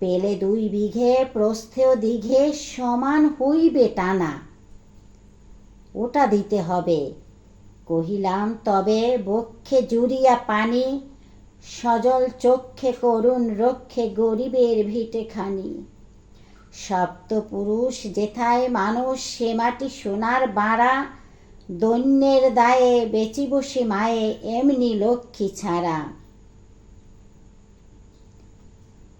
পেলে দুই বিঘে প্রস্থেও দিঘে সমান হইবে টানা। ওটা দিতে হবে। কহিলাম, তবে বক্ষে জুড়িয়া পানি, সজল চক্ষে করুণ রক্ষে গরিবের ভিটে খানি সপ্তপুরুষ যেথায় মানুষ সে মাটি সোনার বাড়া, দৈন্যের দায়ে বেচি বসে মায়ে এমনি লক্ষ্মী ছাড়া।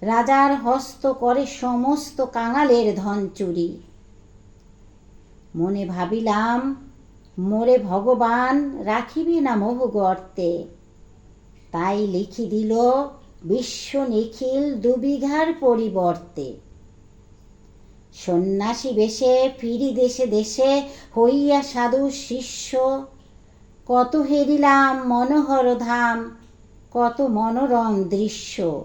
রাজার হস্ত করে সমস্ত কাঙালের ধন চুরি। মনে ভাবিলাম, মোরে ভগবান রাখিবে না মোহ গর্তে। তাই লিখি দিল, বিশ্ব নিখিল দুবিঘার পরিবর্তে। সন্ন্যাসী বেশে, ফিরি দেশে দেশে হইয়া সাধু শিষ্য। কত হেরিলাম মনোহর ধাম, কত মনোরম দৃশ্য।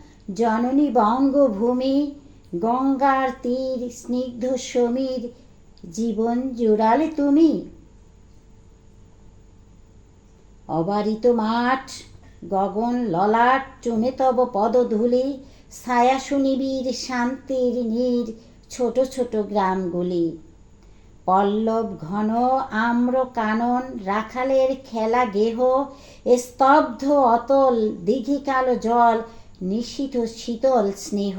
জননী বঙ্গভূমি, গঙ্গার তীর, স্নিগ্ধ সমীর, জীবন জুড়ালে তুমি। অবারিত মাঠ, গগন ললাট চুমে তব পদধূলি, ছায়া সুনিবির শান্তির নীর, ছোট ছোট গ্রামগুলি। পল্লব ঘন, আম্র কানন, রাখালের খেলা গেহ, স্তব্ধ অতল দিঘি কালো জল নিশীথ শীতল স্নেহ।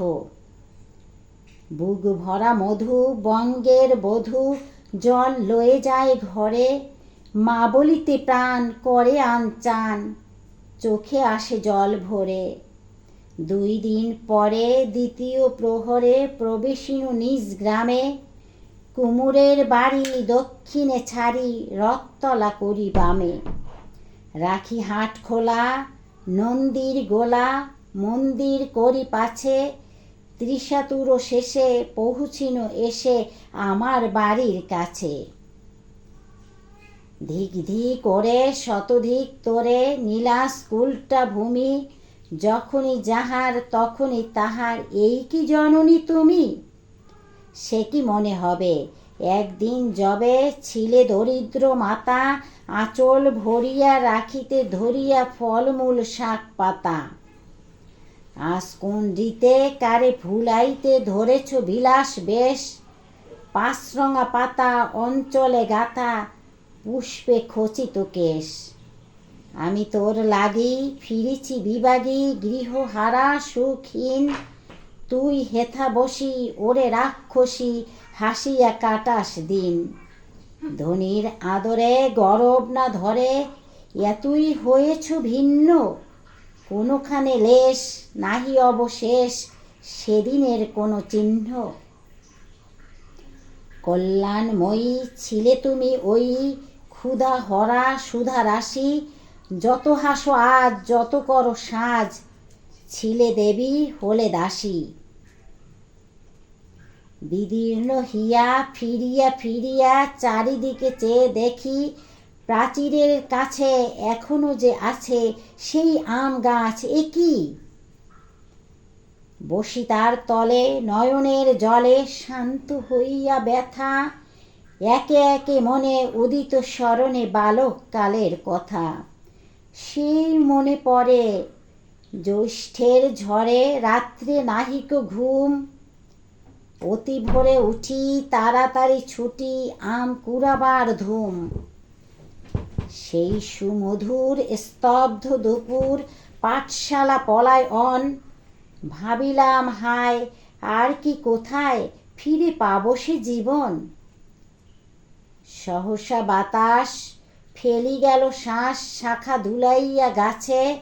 বুক ভরা মধু, বঙ্গের বধূ, জল লয়ে যায় ঘরে, মা বলিতে প্রাণ করে আন চান চোখে আসে জল ভরে। দুই দিন পরে দ্বিতীয় প্রহরে প্রবেশিনু নিজ গ্রামে, কুমুরের বাড়ি দক্ষিণে ছাড়ি রথতলা করি বামে। রাখি হাট খোলা, নন্দীর গোলা মন্দির করি পাছে ত্রিশাতুর শেষে পৌঁছিন এসে আমার বাড়ির কাছে। ধিক ধি করে শতধিক তোরে নীলা স্কুলটা ভূমি, যখনই যাহার তখনই তাহার এই কি জননী তুমি? সে কি মনে হবে, একদিন যবে ছিলে দরিদ্র মাতা, আঁচল ভরিয়া রাখিতে ধরিয়া ফলমূল শাক পাতা আজ কোন রীতে কারে ফুলাইতে ধরেছ বিলাস বেশ। পাঁচরঙা পাতা, অঞ্চলে গাথা, পুষ্পে খচিত কেশ। আমি তোর লাগি ফিরেছি বিবাগী গৃহহারা সুখহীন তুই হেথা বসি, ওরে রাক্ষসী, হাসিয়া কাটাস দিন। ধনির আদরে গরব না ধরে, এতই হয়েছ ভিন্ন। কোনোখানে লেশ নাহি অবশেষ, সেদিনের কোনো চিহ্ন। কল্যাণময়ী ছিলে তুমি ওই ক্ষুধা হরা সুধা রাশি, যত হাসো আজ, যত করো সাজ, ছিলে দেবী হলে দাসী। বিদীর্ণ হিয়া ফিরিয়া ফিরিয়া চারিদিকে চেয়ে দেখি প্রাচীরের কাছে এখনও যে আছে সেই আম গাছ একই বসি তার তলে নয়নের জলে শান্ত হইয়া ব্যথা। একে একে মনে উদিত স্মরণে বালক কালের কথা। সেই মনে পড়ে, জ্যৈষ্ঠের ঝড়ে রাত্রে নাহিক ঘুম। অতি ভোরে উঠি তাড়াতাড়ি ছুটি আম কুড়াবার ধুম। সেই সুমধুর স্তব্ধ দুপুর পাঠশালা পলায় অন। ভাবিলাম, হায়, আর কি কোথায় ফিরে পাবো সে জীবন? সহসা বাতাস ফেলি গেল শ্বাস, শাখা ধুলাইয়া গাছে।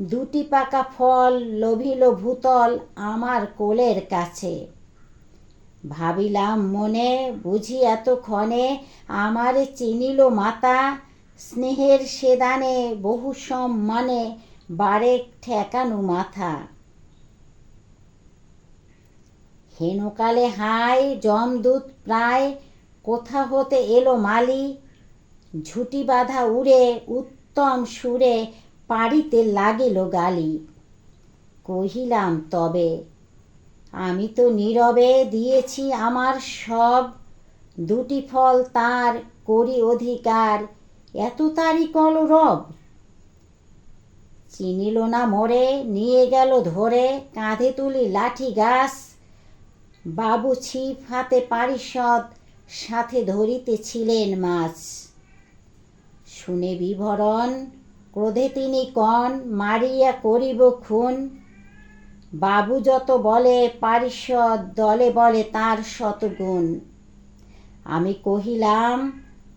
দুটি পাকা ফল লোভিল ভূতল আমার কোলের কাছে। ভাবিলাম মনে, বুঝি এতক্ষণে আমারে চিনিল মাতা। স্নেহের সেদানে বহু সম্মানে বারেক ঠেকানো মাথা। হেনকালে হাই জমদূত প্রায় কোথা হতে এলো মালি? ঝুটি বাঁধা উড়ে উত্তম সুরে পাড়িতে লাগিল গালি। কহিলাম, তবে আমি তো নীরবে দিয়েছি আমার সব। দুটি ফল তার করি অধিকার। এত তারি কলরব চিনিল না মরে, নিয়ে গেল ধরে, কাঁধে তুলি লাঠি গাছ। বাবু ছিপ হাতে পারিষদ, সাথে ধরিতেছিলেন মাছ। শুনে বিভরণ, ক্রোধে তিনি কন, মারিয়া করিব খুন। বাবু যত বলে, পারিষদ দলে বলে তার শতগুণ। আমি কহিলাম